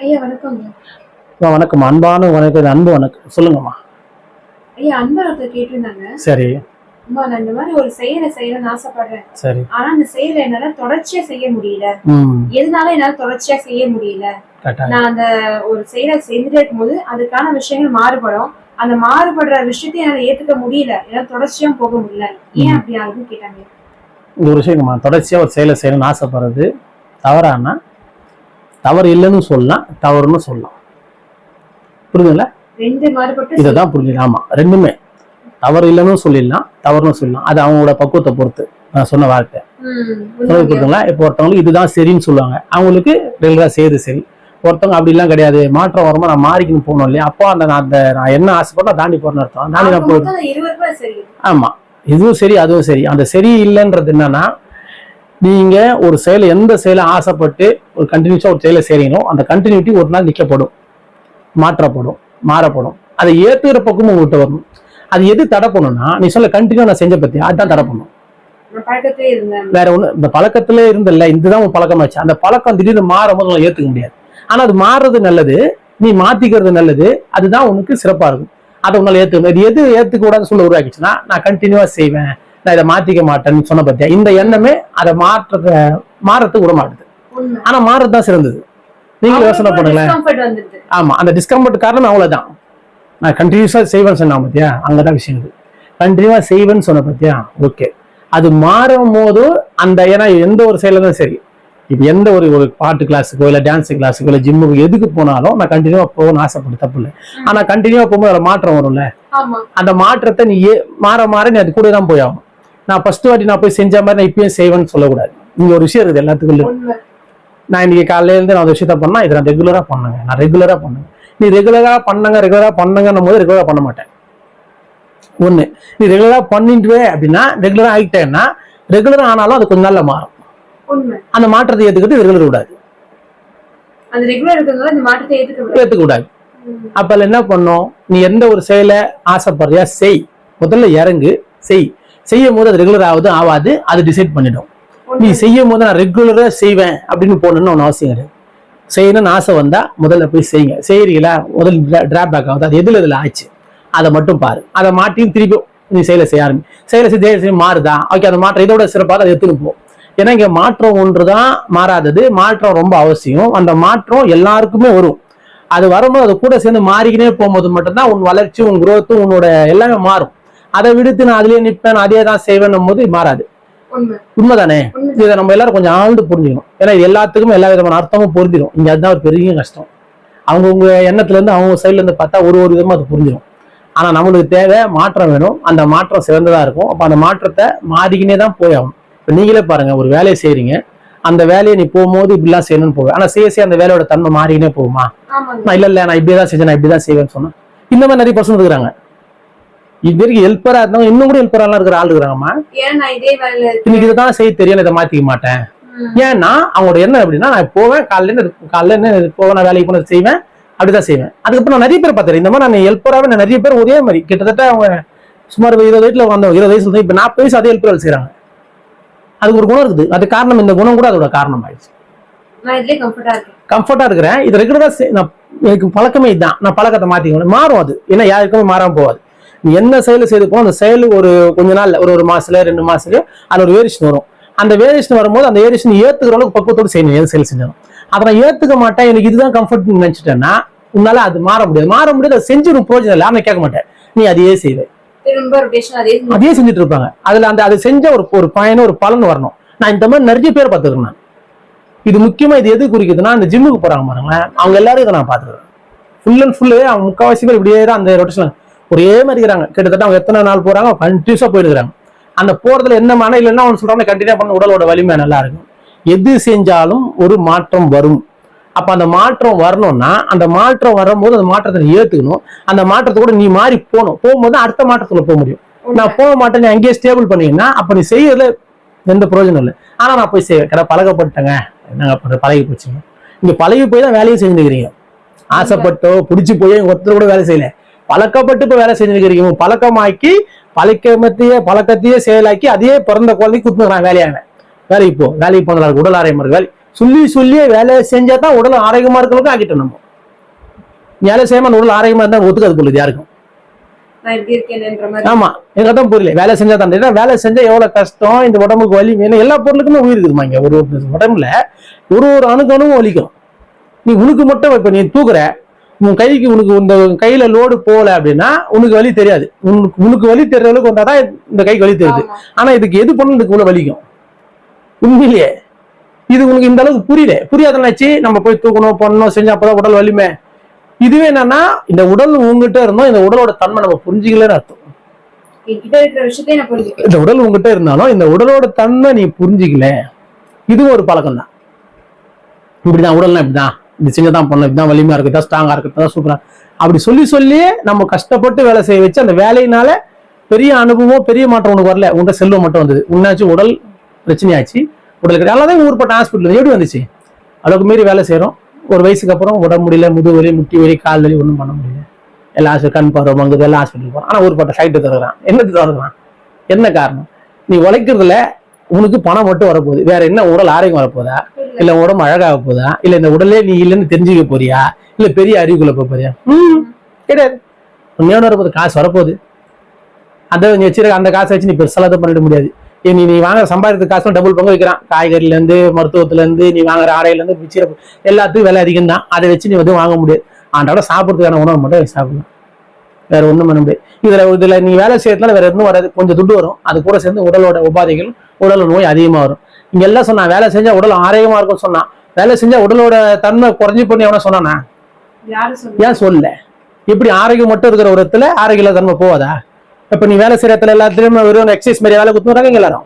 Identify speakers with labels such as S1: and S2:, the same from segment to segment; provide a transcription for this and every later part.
S1: ஐயா வணக்கங்க
S2: அம்மா, வணக்கம். அன்பான வணக்கம் அன்பு வணக்கம். சொல்லுங்கம்மா.
S1: ஐயா ஒருத்தர் கேட்டிருந்தாங்க.
S2: சரி.
S1: அம்மா நான் இந்த மாதிரி ஒரு செயலை செய்யணும்னு ஆசைப்படுறேன்.
S2: சரி.
S1: ஆனா அந்த செயலை என்னால தொடர்ச்சியா செய்ய முடியல. எதனால என்னால தொடர்ச்சியா செய்ய முடியல? நான் அந்த ஒரு செயலை செஞ்சுட்டே இருக்கும்போது அதுக்கான விஷயங்கள் மாறுபடும். அந்த மாறுபடுற விஷயத்தை என்னால ஏத்துக்க முடியல. என்னால தொடர்ச்சியா போக முடியல. ஏன் அப்படி ஆகுதுன்னு கேட்டாங்க.
S2: ஒரு விஷயங்கம்மா. தொடர்ச்சியாக ஒரு செயலை செய்யணும்னு ஆசைப்படுறது தவறானா தவறு இல்லைன்னு சொல்லலாம் தவறுன்னு சொல்லலாம். புரியுதுங்களா? இதை தான் புரிஞ்சுக்கலாம் ஆமாம் ரெண்டுமே. தவறு இல்லைன்னு சொல்லிடலாம் தவறுன்னு சொல்லலாம். அது அவங்களோட பக்குவத்தை பொறுத்து நான் சொன்ன வார்த்தை. புரியுதுங்களா? இப்போ ஒருத்தவங்களுக்கு இதுதான் சரின்னு சொல்லுவாங்க. அவங்களுக்கு ரெகுலராக செய்யுது சரி. ஒருத்தவங்க அப்படிலாம் கிடையாது. மாற்றம் வரும்போது நான் மாறிக்கணும் போகணும் இல்லையா? அப்போ அந்த நான் அந்த நான் என்ன ஆசைப்பட்டா தாண்டி போறேன்னு அர்த்தம். தாண்டி நான்
S1: சரி.
S2: ஆமா இதுவும் சரி அதுவும் சரி. அந்த சரி இல்லைன்றது என்னன்னா நீங்க ஒரு செயலை எந்த செயலை ஆசைப்பட்டு ஒரு கண்டினியூஸா ஒரு செயலை செய்றீங்களோ அந்த கண்டினியூட்டி ஒரு நாள் நிக்கப்படும் மாற்றப்படும் மாறப்படும். அதை ஏத்துக்கிற பக்கமும் உங்கள்கிட்ட வரணும். அது எது தடை பண்ணும்னா நீ சொல்ல கண்டினியூ நான் செஞ்ச பத்தி அதுதான் தடை பண்ணும். வேற ஒண்ணு இந்த பழக்கத்திலே இருந்தல்ல இதுதான் உன் பழக்கமாச்சு அந்த பழக்கம் திடீர்னு மாறும் போது ஏத்துக்க முடியாது. ஆனா அது மாறுறது நல்லது நீ மாத்திக்கிறது நல்லது அதுதான் உனக்கு சிறப்பா இருக்கும். அதை உங்களை ஏத்துக்கணும் இது எது ஏத்துக்க கூடாதுன்னு சொல்ல உருவாக்கிச்சுன்னா நான் கண்டினியூவா செய்வேன். நான் இதை மாத்திக்க மாட்டேன்னு சொன்ன பத்தியா? இந்த எண்ணமே அதை மாற்றத மாறத்துக்கு விட மாட்டுது ஆனா மாறுறது தான் சிறந்தது நீங்களும் யோசனை பண்ணுங்களேன். ஆமா அந்த டிஸ்கம்ஃபர்ட் காரணம் அவ்வளவுதான். நான் கண்டினியூஸா செய்வேன்னு சொன்னா பத்தியா? அங்கதான் விஷயம் இருக்கு கண்டினியூவா செய்வேன்னு சொன்ன பத்தியா? ஓகே அது மாறும் போது அந்த ஏன்னா எந்த ஒரு செயலும் சரி. இப்போ எந்த ஒரு ஒரு பாட்டு கிளாஸுக்கோ இல்லை டான்ஸ் கிளாஸுக்கோ இல்லை ஜிம்முக்கு எதுக்கு போனாலும் நான் கண்டினியூவா போகணும்னு ஆசைப்பட்டு தப்பு இல்லை. ஆனா கண்டினியூவா போகும்போது அதில் மாற்றம் வரும்ல. அந்த மாற்றத்தை நீ மாற மாற நீ அது கூட தான் போய் ஆகணும். நான் ஃபர்ஸ்ட் வாட்டி நான் போய் செஞ்ச மாதிரி நான் இப்பயும் செய்வேன்னு சொல்லக்கூடாது. இங்க ஒரு விஷயம் இருக்குது எல்லாத்துக்கும் நான் இன்னைக்கு காலையில இருந்து நான் ஒரு விஷயத்த பண்ணா இதை நான் ரெகுலரா பண்ணுங்க. நான் ரெகுலரா பண்ணுங்க. நீ ரெகுலரா பண்ணுங்க ரெகுலரா பண்ணுங்கன்னும் போது ரெகுலரா பண்ண மாட்டேன். ஒண்ணு. நீ ரெகுலரா பண்ணிட்டுவே அப்படின்னா ரெகுலரா ஆகிட்டேன்னா ரெகுலரா ஆனாலும் அது கொஞ்ச நாள்ல மாறும். அந்த மாற்றத்தை ஏத்துக்கிட்டு ரெகுலர் விடாது
S1: முடியாது.
S2: ஏத்துக்க கூடாது அப்ப என்ன பண்ணும்? நீ எந்த ஒரு செயலை ஆசைப்படுறியா செய். முதல்ல இறங்கு செய். செய்யும் போது அது ரெகுலர் ஆகுது ஆகாது அது டிசைட் பண்ணிடும். நீ செய்யும் போது நான் ரெகுலராக செய்வேன் அப்படின்னு போகணும்னு ஒன்று அவசியம் கிடையாது. செய்யணும்னு ஆசை வந்தால் முதல்ல போய் செய்யுங்க. செய்கிறீங்களா முதல் டிராபேக் ஆகுது. அது எதில் எதில் ஆச்சு? அதை மட்டும் பாரு. அதை மாட்டியும் திருப்பி நீ செயலை செய்ய ஆரம்பி செயலை செய்ய செய்ய மாறுதா? ஓகே அந்த மாற்றம் இதோட சிறப்பாக அதை எடுத்துன்னு போகும் ஏன்னா இங்கே மாற்றம் ஒன்று தான் மாறாதது. மாற்றம் ரொம்ப அவசியம். அந்த மாற்றம் எல்லாருக்குமே வரும். அது வரும்போது அது கூட சேர்ந்து மாறிக்கினே போகும்போது மட்டும்தான் உன் வளர்ச்சி உன் குரோத்தும் உன்னோட எல்லாமே மாறும். அதை விடுத்து நான் அதுலயே நிற்பேன் அதே தான் செய்வேன்னும் போது மாறாது.
S1: உண்மை.
S2: உண்மைதானே?
S1: உண்மை.
S2: இதை நம்ம எல்லாரும் கொஞ்சம் ஆழ்ந்து புரிஞ்சுக்கணும். ஏன்னா இது எல்லாத்துக்கும் எல்லா விதமான அர்த்தமும் பொருந்திடும் இங்க அதுதான் ஒரு பெரிய கஷ்டம். அவங்கவுங்க எண்ணத்துல இருந்து அவங்க சைட்ல இருந்து பார்த்தா ஒரு ஒரு விதமா அது புரிஞ்சிடும் ஆனா நம்மளுக்கு தேவை மாற்றம் வேணும். அந்த மாற்றம் சிறந்ததா இருக்கும். அப்ப அந்த மாற்றத்தை மாறிக்கினே தான் போய் ஆகணும். இப்ப நீங்களே பாருங்க ஒரு வேலையை செய்றீங்க. அந்த வேலையை நீ போகும்போது இப்படிலாம் செய்யணும்னு போவேன். ஆனா செய்ய செய்ய அந்த வேலையோட தன்மை மாறிக்கினே போகுமா? நான் இல்ல இல்ல நான் இப்படியே தான் செஞ்சேன் நான் இப்படி தான் செய்வேன்னு சொன்னேன். இந்த மாதிரி நிறைய பர்சன் இருக்கிறாங்க. இது வரைக்கும் ஹெல்ப்பரா இருந்தவங்க இன்னும் கூட ஹெல்ப்பரெல்லாம் இருக்கிற ஆள் இருக்கிறாங்கம்மா இன்னைக்கு இதுதான் செய்ய தெரியும் இதை மாத்திக்க மாட்டேன். ஏன்னா அவங்களோட எண்ணம் எப்படின்னா நான் போவேன் காலையில இருந்து காலையில இருந்து போவேன் நான் வேலைக்கு போனது செய்வேன் அப்படிதான் செய்வேன். அதுக்கப்புறம் நான் நிறைய பேர் பார்த்தேன் இந்த மாதிரி நான் ஹெல்ப்பராகவே நான் நிறைய பேர் ஒரே மாதிரி. கிட்டத்தட்ட அவங்க சுமார் இருபது வயசுல வந்தவங்க இருபது வயசுல இப்ப நாற்பது வயசு அதே ஹெல்ப்பர் வேலை செய்றாங்க. அதுக்கு ஒரு குணம் இருக்குது. அது காரணம் இந்த குணம் கூட அதோட காரணம் ஆயிடுச்சு
S1: கம்ஃபர்டா
S2: இருக்கிறேன். இது ரெகுலரா நான் எனக்கு பழக்கமே இதுதான் நான் பழக்கத்தை மாத்திக்கணும். மாறும் அது. ஏன்னா யாருக்குமே மாறாம போகாது. நீ என்ன செயல் செய்து போ அந்த செயல் ஒரு கொஞ்ச நாள்ல ஒரு ஒரு மாசத்துல ரெண்டு மாசத்துல அதுல ஒரு வேரியேஷன் வரும். அந்த வேரியேஷன் வரும்போது அந்த வேரியேஷன் ஏத்துக்கிற அளவுக்கு பக்குவத்தோடு செய்யணும் எது செயல் செஞ்சாலும். அதை நான் ஏத்துக்க மாட்டேன் எனக்கு இதுதான் கம்ஃபர்ட் நினைச்சிட்டேன்னா உன்னால அது மாற முடியாது. மாற முடியாது அதை செஞ்சு ஒரு பிரோஜனம் இல்லை நான் கேட்க மாட்டேன். நீ அதையே செய்வே.
S1: திரும்ப ரொட்டேஷன் அதே
S2: செஞ்சுட்டு இருப்பாங்க. அதுல அந்த அது செஞ்ச ஒரு ஒரு பயனும் ஒரு பலன் வரணும். நான் இந்த மாதிரி நிறைய பேர் பார்த்துருக்கேன் இது முக்கியமா இது எது குறிக்குதுன்னா அந்த ஜிம்முக்கு போறாங்க பாருங்களேன். அவங்க எல்லாரும் இதை நான் பார்த்துருக்கேன் ஃபுல் அண்ட் ஃபுல்லு அவங்க முக்கால்வாசி பேர் இப்படியே அந்த ரொட்டேஷன் ஒரே மாதிரி இருக்கிறாங்க. கிட்டத்தட்ட அவங்க எத்தனை நாள் போறாங்க? கண்டினியூஸா போயிருக்கிறாங்க அந்த போறதுல என்ன மன இல்லைன்னா அவங்க சொல்றாங்க கண்டினியூ பண்ண உடலோட வலிமை நல்லா இருக்கும். எது செஞ்சாலும் ஒரு மாற்றம் வரும். அப்ப அந்த மாற்றம் வரணும்னா அந்த மாற்றம் வரும்போது அந்த மாற்றத்தை நீ ஏத்துக்கணும். அந்த மாற்றத்தை கூட நீ மாறி போகணும். போகும்போது அடுத்த மாற்றத்துல போக முடியும். நான் போக மாட்டேன் நீ அங்கேயே ஸ்டேபிள் பண்ணீங்கன்னா அப்ப நீ செய்யறதுல எந்த பிரயோஜனம் இல்லை. ஆனா நான் போய் செய்வேன் கடை பழகப்பட்டேங்க நாங்க பழகி போச்சுங்க. இங்க பழகி போய் தான் வேலையும் செஞ்சுக்கிறீங்க ஆசைப்பட்டோ பிடிச்சி போய் ஒருத்தர் கூட வேலை செய்யல. பழக்கப்பட்டு இப்ப வேலை செஞ்சுக்கிறீங்க பழக்கமாக்கி பழக்கமத்தையே பழக்கத்தையே செயலாக்கி அதையே பிறந்த குழந்தைக்கு குத்துக்கிறான் வேலையான வேலைக்கு போ வேலைக்கு போனதால் உடல் ஆரோக்கியம் இருக்கு வேலை சொல்லி சொல்லியே வேலையை செஞ்சா தான் உடல் ஆரோக்கியமா இருக்கிறவங்க ஆக்கிட்டோம் நம்ம. வேலை செய்யாம உடல் ஆரோக்கியமா இருந்தா ஒத்துக்காது போகுது யாருக்கும். ஆமா எனக்கு தான் புரியல. வேலை செஞ்சா தான் வேலை செஞ்சா எவ்வளவு கஷ்டம் இந்த உடம்புக்கு வலி ஏன்னா எல்லா பொருளுக்குமே உயிர் இருக்குதுமா இங்க. ஒரு ஒரு உடம்புல ஒரு ஒரு அணுக்கு அணுவும் வலிக்கும். நீ உனக்கு மட்டும் இப்ப நீ தூக்குற உன் கைக்கு உனக்கு இந்த கையில லோடு போகல அப்படின்னா உனக்கு வலி தெரியாது. உனக்கு உனக்கு வலி தெரியற அளவுக்கு வந்தாதான் இந்த கைக்கு வலி தெரியுது. ஆனா இதுக்கு எது பண்ணணும் இதுக்கு உள்ள வலிக்கும்? உண்மையிலேயே. இது உனக்கு இந்த அளவுக்கு புரியல. புரியாதனாச்சு நம்ம போய் தூக்கணும் பண்ணணும் செஞ்சா அப்பதான் உடல் வலிமை. இதுவே என்னன்னா இந்த உடல் உங்ககிட்ட இருந்தோம் இந்த உடலோட தன்மை நம்ம புரிஞ்சுக்கலன்னு அர்த்தம். இந்த உடல் உங்ககிட்ட இருந்தாலும் இந்த உடலோட தன்மை நீ புரிஞ்சிக்கல. இதுவும் ஒரு பழக்கம் தான் இப்படிதான் உடல்னா இப்படிதான். இது செஞ்சதான் பண்ணணும். இதுதான் வலிமையா இருக்கு இதான் ஸ்ட்ராங்கா இருக்கு இதான் சூப்பரா அப்படி சொல்லி சொல்லியே நம்ம கஷ்டப்பட்டு வேலை செய்ய வச்சு அந்த வேலையினால பெரிய அனுபவம் பெரிய மாற்றம் உனக்கு வரல. உங்கள்கிட்ட செல்வம் மட்டும் வந்தது. உன்னாச்சு உடல் பிரச்சனையாச்சு. உடல் கிடையாது ஊர்பட்ட ஹாஸ்பிட்டல் எப்படி வந்துச்சு? அளவுக்கு மீறி வேலை செய்கிறோம் ஒரு வயசுக்கு அப்புறம் உடம்பு முடியல முதுகு வலி முட்டி வலி கால் வலி ஒன்றும் பண்ண முடியல. எல்லா ஹாஸ்பிட்டல் கண் பார்வை மங்குது எல்லாம் ஹாஸ்பிட்டல் போகிறோம் ஆனால் ஊர்பட்ட சைட்டு தருகிறான் என்னது தருகிறான் என்ன காரணம்? நீ உழைக்கிறதுல உனக்கு பணம் மட்டும் வரப்போகுது. வேற என்ன உடல் ஆரோக்கியம் வரப்போதா இல்ல உடம்பு அழகாக போதா இல்ல இந்த உடலே நீ இல்லைன்னு தெரிஞ்சுக்க போறியா? இல்ல பெரிய அறிவுக்குள்ள போக போறியா? ம் கிடையாது. உண்மையான வரப்போகுது காசு வரப்போகுது. அந்த நீ வச்சிருக்க அந்த காசை வச்சு நீ பெருசாலாம் பண்ணிட முடியாது. நீ நீ வாங்குற சம்பாதித்த காசும் டபுள் பங்கு வைக்கிறான். காய்கறில இருந்து மருத்துவத்துல இருந்து நீ வாங்குற ஆடையில இருந்து பிச்சிர எல்லாத்துக்கும் விலை அதிகம் தான் அதை வச்சு நீ வந்து வாங்க முடியாது. ஆண்டோட சாப்பிட்றதுக்கான உணவு மட்டும் சாப்பிடலாம் வேற ஒண்ணும் பண்ண முடியாது. இதுல இதுல நீ வேலை செய்யறதுனால வேற எதுவும் வராது. கொஞ்சம் துட்டு வரும். அது கூட சேர்ந்து உடலோட உபாதைகள் உடல் நோய் அதிகமா வரும். இங்க எல்லாம் சொன்னா வேலை செஞ்சா உடல் ஆரோக்கியமா இருக்கும் சொன்னான். வேலை செஞ்சா உடலோட தன்மை குறைஞ்சு பண்ணி எவனா சொன்னானா? ஏன் சொல்ல இப்படி ஆரோக்கியம் மட்டும் இருக்கிற ஒரு இடத்துல ஆரோக்கிய தன்மை போவாதா இப்ப நீ வேலை செய்யற இடத்துல எல்லாத்துலயும் வெறும் எக்ஸசைஸ் மாதிரி வேலை குத்துறாங்க எல்லாரும்.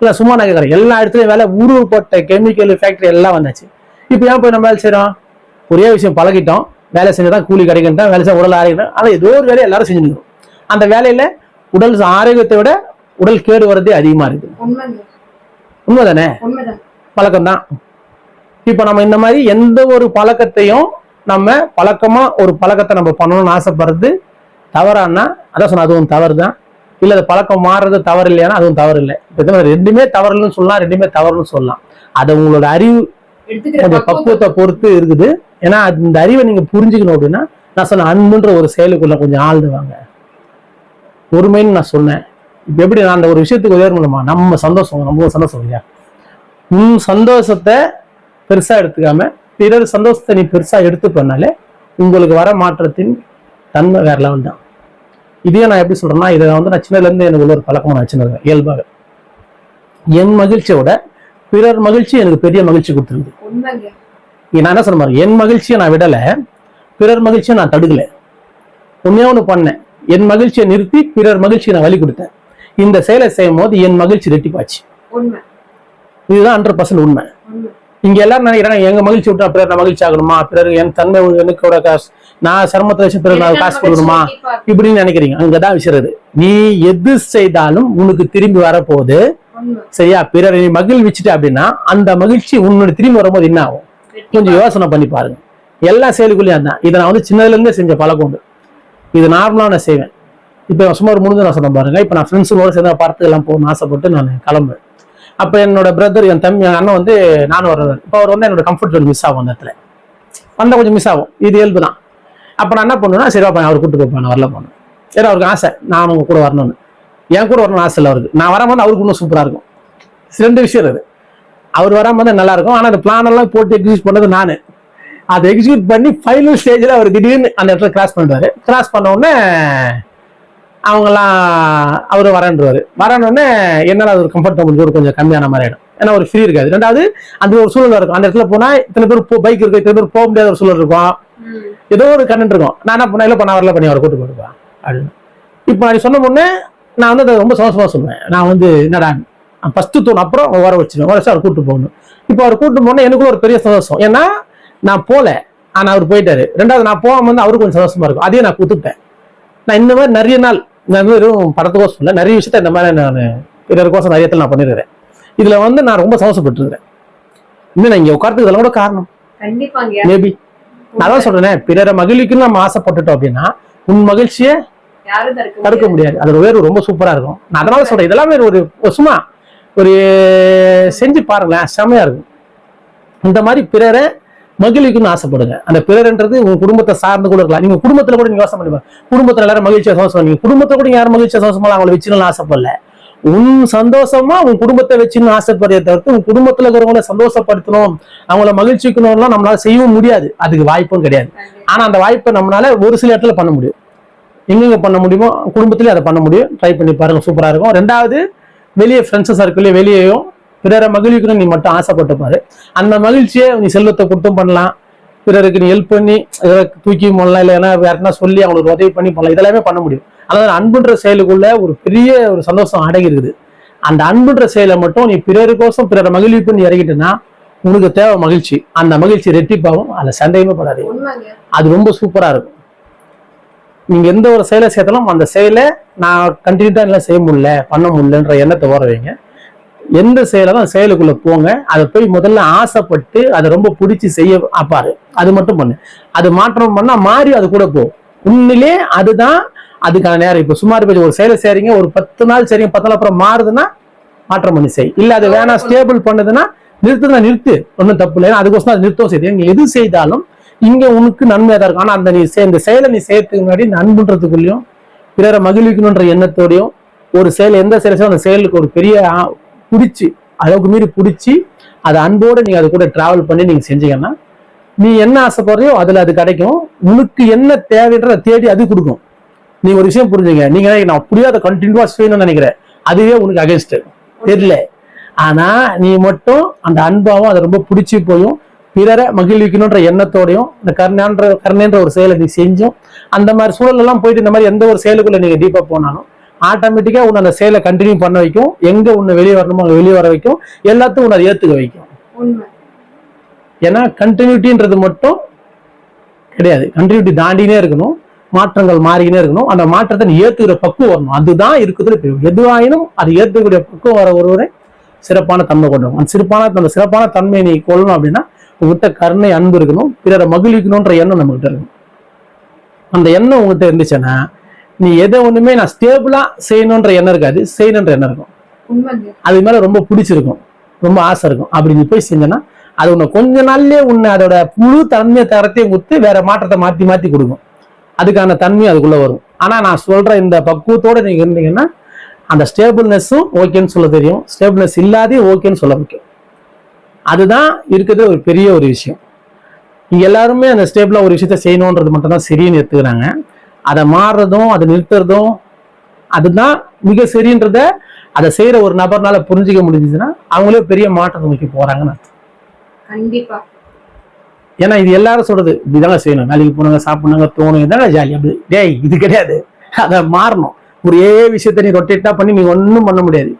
S1: இல்ல.
S2: சும்மா நான் எல்லா இடத்துலயும் வேலை உருவப்பட்ட கெமிக்கல் ஃபேக்டரி எல்லாம் வந்தாச்சு. இப்போ ஏன் போய் நம்ம வேலை செய்றோம் ஒரே விஷயம் பழகிட்டோம். வேலை செஞ்சதான் கூலி கிடைக்கணும் வேலை செய்ய உடல் ஆரோக்கியம். ஆனா ஏதோ ஒரு வேலையை எல்லாரும் செஞ்சுக்கணும் அந்த வேலையில உடல் ஆரோக்கியத்தை விட உடல் கேடு வர்றதே அதிகமா இருக்கு உண்மைதானே? பழக்கம் தான் இப்போ நம்ம இந்த மாதிரி எந்த ஒரு பழக்கத்தையும் நம்ம பழக்கமா ஒரு பழக்கத்தை நம்ம பண்ணணும்னு ஆசைப்படுறது தவறானா அதான் சொன்ன அதுவும் தவறு தான் இல்ல அது பழக்கம் மாறுறது தவறு இல்லையானா அதுவும் தவறு இல்லை. ரெண்டுமே தவறுன்னு சொல்லலாம் ரெண்டுமே தவறுன்னு சொல்லலாம். அது உங்களோட அறிவு
S1: பக்குவத்தை
S2: பொறுத்து இருக்குது. ஏன்னா அது இந்த அறிவை நீங்க புரிஞ்சுக்கணும் அப்படின்னா நான் சொன்ன அன்புன்ற ஒரு செயலுக்குள்ள கொஞ்சம் ஆழ்ந்து வாங்க. பொறுமைன்னு நான் சொன்னேன். இப்போ எப்படி நான் அந்த ஒரு விஷயத்துக்கு உயரணுமா நம்ம சந்தோஷம் நம்ம சந்தோஷம் இல்லையா? உன் சந்தோஷத்தை பெருசா எடுத்துக்காம பிறர் சந்தோஷத்தை நீ பெருசா எடுத்து பண்ணாலே உங்களுக்கு வர மாற்றத்தின் தன்மை வேற லெவல் தான். இதே நான் எப்படி சொல்றேன்னா இதை வந்து நான் சின்னதுல இருந்து எனக்கு உள்ள ஒரு பழக்கமா நான் சின்னது இயல்பாக என் மகிழ்ச்சியோட பிறர் மகிழ்ச்சி எனக்கு பெரிய மகிழ்ச்சி கொடுத்துருக்குது நான் என்ன சொல்ல என் மகிழ்ச்சியை நான் விடல பிறர் மகிழ்ச்சியை நான் தடுக்கல. உண்மையா ஒண்ணு பண்ணேன். என் மகிழ்ச்சியை நிறுத்தி பிறர் மகிழ்ச்சியை நான் வழி கொடுத்தேன். இந்த செயலை செய்யும் போது என் மகிழ்ச்சி ரெட்டிப்பாச்சு. இதுதான் ஹண்ட்ரட் பர்சன்ட் உண்மை. இங்க எல்லாரும் நினைக்கிறாங்க எங்க மகிழ்ச்சி விட்டா பிறர் நான் மகிழ்ச்சி ஆகணுமா? பிறர் என் தன்மை எனக்கோட காசு நான் சிரமத்தை வச்சு பிறர் நான் காசு கொடுக்கணுமா? இப்படின்னு நினைக்கிறீங்க. அங்கதான் இருக்கு. நீ எது செய்தாலும் உனக்கு திரும்பி வரப்போகுது. சரியா? பிறரை நீ மகிழ்விச்சுட்ட அப்படின்னா அந்த மகிழ்ச்சி உன்னோட திரும்பி வரும்போது என்ன ஆகும்? கொஞ்சம் யோசனை பண்ணி பாருங்க. எல்லா செயலுக்குள்ளேயும் அதான் இதை நான் வந்து சின்னதுல இருந்தே செஞ்ச பழக்கம் உண்டு. இது நார்மலா நான் செய்வேன் இப்போ சும்மா ஒரு முடிஞ்சு நான் சொன்ன பாருங்க. இப்போ நான் ஃப்ரெண்ட்ஸுங்களோட சேர்ந்து பார்த்து எல்லாம் போகணும்னு ஆசைப்பட்டு நான் கிளம்புவேன் அப்போ என்னோட பிரதர் என் தம்பி என் அண்ணன் வந்து நானும் வருவார் இப்போ அவர் வந்து என்னோட கம்ஃபர்ட் ஜோன் மிஸ் ஆகும் அந்த இடத்துல. வந்தால் கொஞ்சம் மிஸ் ஆகும். இது இயல்பு தான். அப்போ நான் என்ன பண்ணுவேன்னா சரி அப்போ அவர் கூட்டு போய்ப்பேன் நான் வரல போனேன். சரி அவருக்கு ஆசை. நான் உங்க கூட வரணும்னு. என் கூட வரணும்னு ஆசை இல்லை அவருக்கு. நான் வரும்போது அவருக்கு இன்னும் சூப்பராக இருக்கும். ரெண்டு விஷயம் இருக்குது. அவர் வராமல் நல்லா இருக்கும். ஆனால் அந்த பிளான் எல்லாம் போட்டு எக்ஸிக்யூட் பண்ணது நான். அதை எக்ஸிக்யூட் பண்ணி ஃபைனல் ஸ்டேஜில் அவர் திடீர்னு அந்த இடத்துல கிராஸ் பண்ணுவாரு கிராஸ் பண்ண உடனே அவங்கெல்லாம் அவர் வரேன்றவாரு. வரணுன்னே என்னால் அது ஒரு கம்ஃபர்டபுள் ஜோடு கொஞ்சம் கம்மியான மாதிரி ஆயிடும். ஏன்னா ஒரு ஃப்ரீ இருக்காது. ரெண்டாவது அந்த ஒரு சூழல் இருக்கும் அந்த இடத்துல போனால் இத்தனை பேர் பைக் இருக்கு இத்தனை பேர் போக முடியாத ஒரு சூழல் இருக்கும். ஏதோ ஒரு கண்ணன் இருக்கும். நான் என்ன பண்ண இல்லை பண்ண வரல பண்ணி அவரை கூட்டு போயிருப்பேன் அப்படின்னு. இப்போ நான் சொன்ன முன்னே நான் வந்து அதை ரொம்ப சந்தோஷமா சொல்லுவேன். நான் வந்து என்னடா ஃபர்ஸ்ட் தோணும் அப்புறம் வர வச்சிருவேன் வர அவர் கூட்டு போகணும். இப்போ அவர் கூட்டு போனால் எனக்குள்ள ஒரு பெரிய சந்தோஷம். ஏன்னா நான் போல. ஆனா அவர் போயிட்டாரு. ரெண்டாவது நான் போகாம வந்து அவருக்கு கொஞ்சம் சந்தோஷமா இருக்கும். அதையும் நான் குத்துட்டேன் நான் இந்த மாதிரி நிறைய நாள் நான் வந்து வெறும் படத்துக்கோசம் சொல்ல நிறைய விஷயத்த இந்த மாதிரி நான் பிறருக்கோசம் நிறைய இடத்துல நான் பண்ணிருக்கிறேன். இதுல வந்து நான் ரொம்ப சந்தோஷப்பட்டிருக்கிறேன். இன்னும் நான் இங்க உட்கார்றதுக்கு இதெல்லாம் கூட காரணம். மேபி நான் தான் சொல்றேனே பிறரை மகிழ்விக்குன்னு நம்ம ஆசைப்பட்டுட்டோம் அப்படின்னா உன் மகிழ்ச்சியை
S1: தடுக்க முடியாது.
S2: அதோட வேறு ரொம்ப சூப்பரா இருக்கும். நான் அதனால சொல்றேன் இதெல்லாம் ஒரு சும்மா ஒரு செஞ்சு பாருங்களேன் செமையா இருக்கும். இந்த மாதிரி பிறரை மகிழ்விக்கணும்னு ஆசைப்படுங்க. அந்த பிறர்ன்றது உங்க குடும்பத்தை சார்ந்து கூட இருக்கலாம். நீங்க குடும்பத்துல கூட நீங்க யோசனை பண்ணி குடும்பத்துல எல்லாரும் மகிழ்ச்சியா சந்தோஷம் நீங்க குடும்பத்தை கூட யாரும் மகிழ்ச்சியா சந்தோஷமா அவங்களை வச்சுக்கணும் ஆசைப்படல. உன் சந்தோஷமா உன் குடும்பத்தை வச்சுன்னு ஆசைப்படுறத தவிர்த்து உன் குடும்பத்துல இருக்கிறவங்கள சந்தோஷப்படுத்தணும். அவங்கள மகிழ்ச்சிக்கணும்லாம் நம்மளால செய்யவும் முடியாது. அதுக்கு வாய்ப்பும் கிடையாது. ஆனா அந்த வாய்ப்பை நம்மளால ஒரு சில இடத்துல பண்ண முடியும். எங்கெங்க பண்ண முடியுமோ குடும்பத்திலேயே அதை பண்ண முடியும். ட்ரை பண்ணி பாருங்க. சூப்பரா இருக்கும். ரெண்டாவது வெளியே ஃப்ரெண்ட்ஸ் சர்க்கிள்லயும் வெளியேயும் பிறரை மகிழ்விக்கணும் நீ மட்டும் ஆசைப்பட்டு பாரு அந்த மகிழ்ச்சியை நீ செல்வத்தை கொடுத்தும் பண்ணலாம். பிறருக்கு நீ ஹெல்ப் பண்ணி தூக்கி போடலாம் இல்லை ஏன்னா யாருன்னா சொல்லி அவங்களுக்கு உதவி பண்ணி பண்ணலாம். இதெல்லாமே பண்ண முடியும். அதாவது அன்புன்ற செயலுக்குள்ள ஒரு பெரிய ஒரு சந்தோஷம் அடங்கி இருக்குது அந்த அன்புன்ற செயலை மட்டும் நீ பிறருக்கோசம் பிறரை மகிழ்விப்பு நீ இறங்கிட்டேன்னா உனக்கு தேவை மகிழ்ச்சி. அந்த மகிழ்ச்சி ரெட்டிப்பாகும் அதில் சந்தேகமே படாது அது ரொம்ப சூப்பரா இருக்கும். நீங்க எந்த ஒரு செயலை சேர்த்தாலும் அந்த செயலை நான் கண்டினியூட்டா எல்லாம் செய்ய முடியல பண்ண முடியலன்ற எண்ணத்தை ஓர வைங்க. எந்த செயலோ அந்த செயலுக்குள்ள போங்க. அதை போய் முதல்ல ஆசைப்பட்டு அதை ரொம்ப பிடிச்சி செய்ய அப்பாரு. அது மட்டும் பண்ணு. அது மாற்றம் பண்ணா மாறி அது கூட போ உண்மையிலே அதுதான் அதுக்கான நேரம். இப்போ சுமார் பேஜ் ஒரு செயலை செய்றீங்க ஒரு பத்து நாள் சரிங்க பத்து நாள் அப்புறம் மாறுதுன்னா மாற்றம் பண்ணி செய். இல்லை அது வேணாம் ஸ்டேபிள் பண்ணுதுன்னா நிறுத்துனா நிறுத்து. ஒன்றும் தப்பு இல்லை. ஏன்னா அதுக்கோசம் அது நிறுத்தவும் செய்யுது. நீ எது செய்தாலும் இங்க உனக்கு நன்மையாக தான் இருக்கும். ஆனால் அந்த நீ செய்- இந்த செயலை நீ செய்யறதுக்கு முன்னாடி நண்புன்றதுக்குள்ளேயும் பிறரை மகிழ்விக்கணுன்ற எண்ணத்தோடையும் ஒரு செயல் எந்த செயலை அந்த செயலுக்கு ஒரு பெரிய பிடிச்சி அளவுக்கு மீறி பிடிச்சி அதை அன்போடு நீங்கள் அது கூட ட்ராவல் பண்ணி நீங்கள் செஞ்சீங்கன்னா நீ என்ன ஆசைப்படுறியோ அதில் அது கிடைக்கும். உனக்கு என்ன தேவைன்றத தேடி அது கொடுக்கும். நீ ஒரு விஷயம் புரிஞ்சுங்க. நீங்க நான் புரியாத கண்டினியூவா செய்யணும்னு நினைக்கிறேன். அதுவே உனக்கு அகேன்ஸ்ட் தெரியல. ஆனா நீ மட்டும் அந்த அன்பாவும் அதை ரொம்ப பிடிச்சி போயும். பிறரை மகிழ்விக்கணுன்ற எண்ணத்தோடையும் இந்த கருணான்ற கருணைன்ற ஒரு செயலை நீ செஞ்சும். அந்த மாதிரி சூழல் எல்லாம் போயிட்டு இந்த மாதிரி எந்த ஒரு செயலுக்குள்ள நீங்க டீப்பா போனாலும் ஆட்டோமேட்டிக்கா உன்னை அந்த செயலை கண்டினியூ பண்ண வைக்கும். எங்க உன்னை வெளியே வரணுமோ அங்க வெளியே வர வைக்கும். எல்லாத்தையும் உன்னை ஏத்துக்க வைக்கும். ஏன்னா கண்டினியூட்டின்றது மட்டும் கிடையாது. கண்டினியூட்டி தாண்டினே இருக்கணும். மாற்றங்கள் மாறிக்கினே இருக்கணும். அந்த மாற்றத்தை நீ ஏத்துக்கிற பக்குவம் வரணும். அதுதான் இருக்குதுல பெரிய எதுவாயினும் அது ஏத்துக்கூடிய பக்குவம் வர ஒருவரை சிறப்பான தன்மை கொண்டவங்க அந்த சிறப்பான அந்த சிறப்பான தன்மையை நீ கொள்ளணும் அப்படின்னா உங்ககிட்ட கருணை அன்பு இருக்கணும். பிறரை மகிழ்விக்கணுன்ற எண்ணம் நம்மகிட்ட இருக்கணும். அந்த எண்ணம் உங்ககிட்ட இருந்துச்சுன்னா நீ எதை ஒண்ணுமே நான் ஸ்டேபிளா செய்யணுன்ற எண்ணம் இருக்காது. செய்யணுன்ற எண்ணம் இருக்கும். அது மேல ரொம்ப பிடிச்சிருக்கும். ரொம்ப ஆசை இருக்கும். அப்படி நீ போய் செஞ்சனா அது உன்னை கொஞ்ச நாள்லயே உன்னை அதோட முழு தன்மை தரத்தையும் கொடுத்து வேற மாற்றத்தை மாத்தி மாத்தி கொடுக்கும். அதுக்கான தன்மை அதுக்குள்ள வரும். ஆனா நான் சொல்ற இந்த பக்குவத்தோட நீங்க இருந்தீங்கன்னா அந்த ஸ்டேபிள்னஸும் ஓகேன்னு சொல்ல தெரியும். ஸ்டேபிள்னஸ் இல்லாதே ஓகேன்னு சொல்ல முடியும் அதுதான் இருக்கிறது ஒரு பெரிய ஒரு விஷயம். எல்லாருமே அந்த ஸ்டேபிளா ஒரு விஷயத்த செய்யணுன்றது மட்டும் தான் சரின்னு எடுத்துக்கிறாங்க. அதை மாறுறதும் அதை நிறுத்துறதும் அதுதான் மிக சரின்றத அதை செய்யற ஒரு நபர்னால புரிஞ்சுக்க முடிஞ்சுச்சுன்னா அவங்களே பெரிய மாற்றத்தை நோக்கி போறாங்கன்னு.
S1: கண்டிப்பா.
S2: ஏன்னா இது எல்லாரும் சொல்றது இப்படிதாங்க செய்யணும். வேலைக்கு போனாங்க சாப்பிடுனாங்க தோணும். இதாங்க ஜாலி. அப்படி டேய் இது கிடையாது. அதை மாறணும். ஒரே விஷயத்த நீ ரொட்டேட்டா பண்ணி நீ ஒன்றும் பண்ண முடியாது.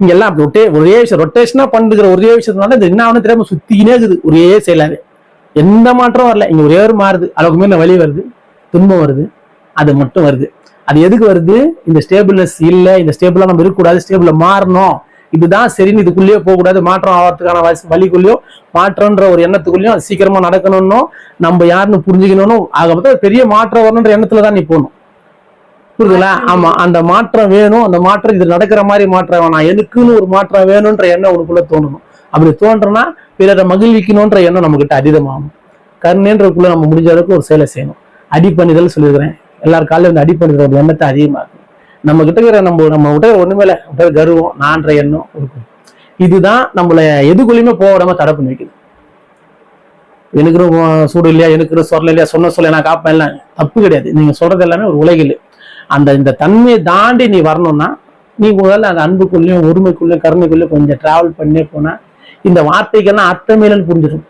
S2: இங்க எல்லாம் அப்படி ரொட்டே ஒரே விஷயம் ரொட்டேஷனா பண்ணுகிற ஒரே விஷயத்தினால இது என்ன ஆகணும் தெரியாம சுத்திக்கினே இருக்குது. ஒரே செயலாவே. எந்த மாற்றம் வரல. இங்க ஒரே ஒரு மாறுது. அளவுக்கு மேல வலி வருது. துன்பம் வருது அது மட்டும் வருது. அது எதுக்கு வருது? இந்த ஸ்டேபிள்னஸ் இல்லை இந்த ஸ்டேபிளா நம்ம இருக்கக்கூடாது ஸ்டேபிள மாறணும். இதுதான் சரின்னு இதுக்குள்ளேயே போகக்கூடாது மாற்றம் ஆகிறதுக்கான வயசு வழிக்குள்ளேயும் மாற்றம்ன்ற ஒரு எண்ணத்துக்குள்ளேயும் அது சீக்கிரமா நடக்கணும்னும் நம்ம யாருன்னு புரிஞ்சுக்கணும்னு ஆக பார்த்தா பெரிய மாற்றம் வரணுன்ற எண்ணத்துல தான் நீ போகணும். புரியுதுங்களா? ஆமா அந்த மாற்றம் வேணும் அந்த மாற்றம் இது நடக்கிற மாதிரி மாற்றம் வேணாம். எனக்குன்னு ஒரு மாற்றம் வேணும்ன்ற எண்ணம் உனக்குள்ள தோணணும். அப்படி தோன்றனா பிறரை மகிழ்விக்கணும்ன்ற எண்ணம் நம்மக்கிட்ட அதிகமாகும். கருணைன்றதுக்குள்ள நம்ம முடிஞ்ச அளவுக்கு ஒரு செயலை செய்யணும். அடிப்பணிதல் சொல்லியிருக்கிறேன். எல்லார் காலையும் இந்த அடிப்பணிதல் எண்ணத்தை அதிகமாக்கும். நம்ம கிட்ட இருக்கிற நம்ம நம்ம விட்ட ஒண்ணுமே இல்லை விட்ட கர்வம் நான்ற எண்ணம் இருக்கும். இதுதான் நம்மள எதுக்குள்ளயுமே போக விடாம தடை பண்ணி வைக்குது. எனக்கு ரொம்ப சூடு இல்லையா எனக்கு சொல்ல இல்லையா சொன்ன சொல்ல நான் காப்பேன் இல்லை. தப்பு கிடையாது. நீங்க சொல்றது எல்லாமே ஒரு உலகில். அந்த இந்த தன்மையை தாண்டி நீ வரணும்னா நீ முதல்ல அந்த அன்புக்குள்ளேயும் உரிமைக்குள்ளேயும் கருணைக்குள்ளேயும் கொஞ்சம் டிராவல் பண்ணே போனா இந்த வார்த்தைக்கெல்லாம் அர்த்தமேலன்னு புரிஞ்சிடும்.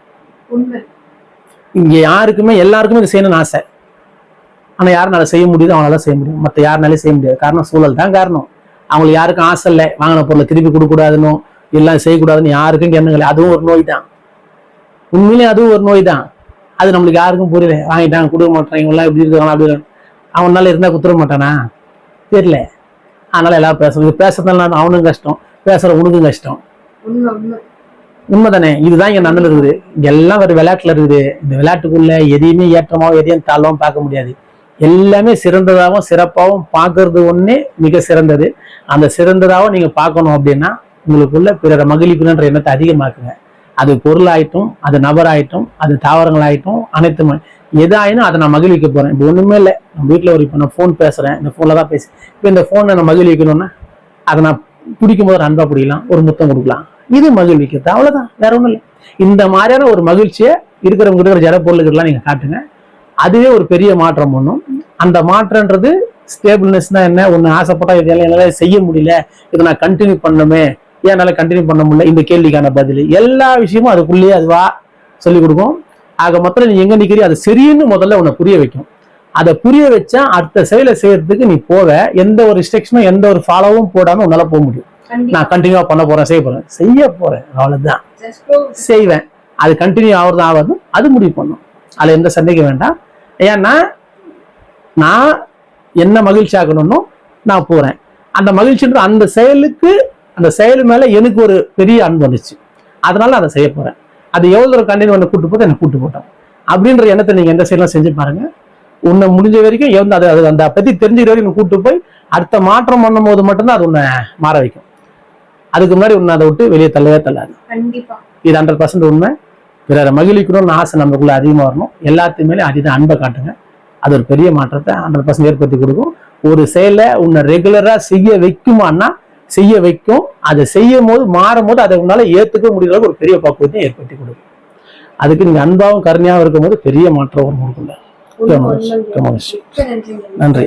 S2: இங்க யாருக்குமே எல்லாருக்குமே இது செய்யணும்னு ஆசை. ஆனா யாருனால செய்ய முடியுது அவனால செய்ய முடியும். மத்த யாருனாலே செய்ய முடியாது. காரணம் சூழல் தான் காரணம். அவங்களுக்கு யாருக்கும் ஆசை இல்லை. வாங்கின பொருளை திருப்பி கொடுக்கக்கூடாதுன்னு எல்லாம் செய்யக்கூடாதுன்னு யாருக்கும் இல்லை. அதுவும் ஒரு நோய் தான் உண்மையிலே அதுவும் ஒரு நோய் தான் அது நம்மளுக்கு யாருக்கும் புரியல. வாங்கிட்டான் கொடுக்க மாட்டான் இவங்கெல்லாம் இப்படி இருக்காங்க அப்படி. அவனால இருந்தா குத்துற மாட்டானா? தெரியல. அதனால எல்லாரும் பேசுறது பேசுறதுனால அவனுக்கும் கஷ்டம். பேசுற உனக்கும் கஷ்டம்.
S1: உண்மை உண்மை.
S2: உண்மைதானே? இதுதான் இங்க இங்க எல்லாம் ஒரு விளையாட்டுல இருக்குது. இந்த விளையாட்டுக்குள்ள எதையுமே ஏற்றமாவும் எதையும் தாழ்வாவும் பார்க்க முடியாது. எல்லாமே சிறந்ததாகவும் சிறப்பாகவும் பார்க்கறது ஒன்றே மிக சிறந்தது. அந்த சிறந்ததாகவும் நீங்கள் பார்க்கணும் அப்படின்னா உங்களுக்குள்ள பிறரை மகிழ்விக்கணுன்ற எண்ணத்தை அதிகமாக்குங்க. அது பொருளாயிட்டும் அது நபராயிட்டும் அது தாவரங்களாயிட்டும் அனைத்து எதாயினும் அதை நான் மகிழ்விக்க போகிறேன் இப்போ ஒன்றுமே இல்லை. நம்ம வீட்டில் ஒரு இப்போ நான் ஃபோன் பேசுகிறேன் இந்த ஃபோனில் தான் பேசி. இப்போ இந்த ஃபோனை நான் மகிழ்விக்கணும்னா அதை நான் பிடிக்கும் போது ஒரு பிடிக்கலாம் ஒரு முத்தம் கொடுக்கலாம். இது மகிழ்விக்கிறது. அவ்வளோதான் வேற ஒன்றும் இல்லை. இந்த மாதிரியான ஒரு மகிழ்ச்சியை இருக்கிறவங்க இருக்கிற ஜட பொருளுக்கெல்லாம் நீங்கள் காட்டுங்க. அதுவே ஒரு பெரிய மாற்றம் ஒன்றும் அந்த மாற்றம்ன்றது ஸ்டேபிள்னஸ் தான் என்ன? ஒன்று ஆசைப்பட்டா இதெல்லாம் என்னால் செய்ய முடியல. இதை நான் கண்டினியூ பண்ணணுமே ஏன் என்னால் கண்டினியூ பண்ண முடியல? இந்த கேள்விக்கான பதில். எல்லா விஷயமும் அதுக்குள்ளேயே அதுவா சொல்லிக் கொடுக்கும். ஆக மொத்தம் நீ எங்க நிக்கிறீ அது சரின்னு முதல்ல உன்னை புரிய வைக்கும். அதை புரிய வச்சா அடுத்த செயலை செய்யறதுக்கு நீ போவ. எந்த ஒரு ரெஸ்ட்ரிக்ஷனும் எந்த ஒரு ஃபாலோவும் போடாம உன்னால போக முடியும். நான் கண்டினியூவா பண்ண போறேன் செய்ய போறேன். செய்ய போறேன். அவ்வளவுதான். செய்வேன். அது கண்டினியூ ஆகுறது ஆகாது அது முடிவு பண்ணும். அதுல எந்த சந்தேகம் வேண்டாம். ஏன்னா நான் என்ன மகிழ்ச்சி ஆகணும்னோ நான் போறேன். அந்த மகிழ்ச்சின்ற அந்த செயலுக்கு அந்த செயல் மேல எனக்கு ஒரு பெரிய அன்பு வந்துச்சு. அதனால அதை செய்ய போறேன். அது எவ்வளவு தூரம் கண்டினியூ பண்ண கூட்டு போது எனக்கு கூட்டு போட்டோம். அப்படின்ற எண்ணத்தை நீங்க எந்த செயலாம் செஞ்சு பாருங்க. உன்னை முடிஞ்ச வரைக்கும் எந்த அது அது அந்த பத்தி தெரிஞ்சுக்கிற வரைக்கும் கூட்டு போய் அடுத்த மாற்றம் பண்ணும் போது மட்டும்தான் அது உன்னை மாற வைக்கும். அதுக்கு முன்னாடி உன்னை அதை விட்டு வெளியே தள்ளவே தள்ளாது. இது ஹண்ட்ரட் பர்சன்ட் உண்மை. பிறரை மகிழ்விக்கணும்னு ஆசை நமக்குள்ள அதிகமாக வரணும். எல்லாத்துக்குமே அதிதான் அன்பை காட்டுங்க. அது ஒரு பெரிய மாற்றத்தை ஹண்ட்ரட் பர்சன்ட் ஏற்படுத்தி கொடுக்கும். ஒரு செயலை உன்னை ரெகுலரா செய்ய வைக்குமான்னா செய்ய வைக்கும். அதை செய்யும் போது மாறும் போது அதை உன்னால முடியற அளவுக்கு ஒரு பெரிய பக்குவத்தை ஏற்படுத்தி கொடுக்கும். அதுக்கு நீங்க அன்பாவும் கருணையாவும் இருக்கும்போது பெரிய மாற்றம்.
S1: மிக்க நன்றிங்க.
S2: நன்றி.